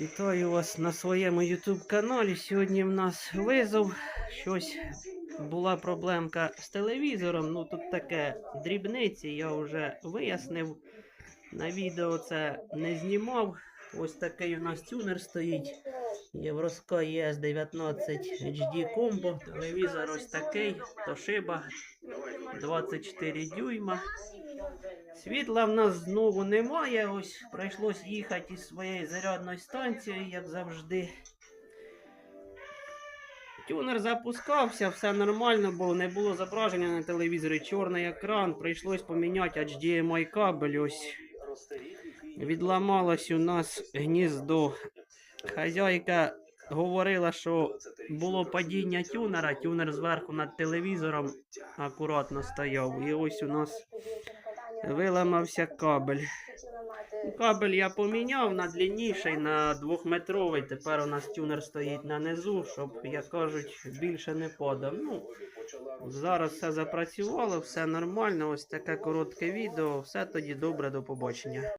Вітаю вас на своєму YouTube каналі. Сьогодні в нас визов. Щось була проблемка з телевізором. Ну тут таке дрібниці, я вже вияснив. На відео це не знімав. Ось такий у нас тюнер стоїть. Євроско ES 19 HD Combo. Телевізор ось такий. Toshiba 24 дюйма. Світла в нас знову немає. Ось прийшлось їхати із своєї зарядної станції, як завжди. Тюнер запускався, все нормально було, не було зображення на телевізорі, чорний екран, прийшлось поміняти HDMI кабель. Ось відламалось у нас гніздо. Хазяйка говорила, що було падіння тюнера, тюнер зверху над телевізором акуратно стояв. І ось у нас виламався кабель. Кабель я поміняв на длинніший, на двохметровий. Тепер у нас тюнер стоїть на низу, щоб, як кажуть, більше не падав. Ну, зараз все запрацювало, все нормально. Ось таке коротке відео. Все тоді добре, до побачення.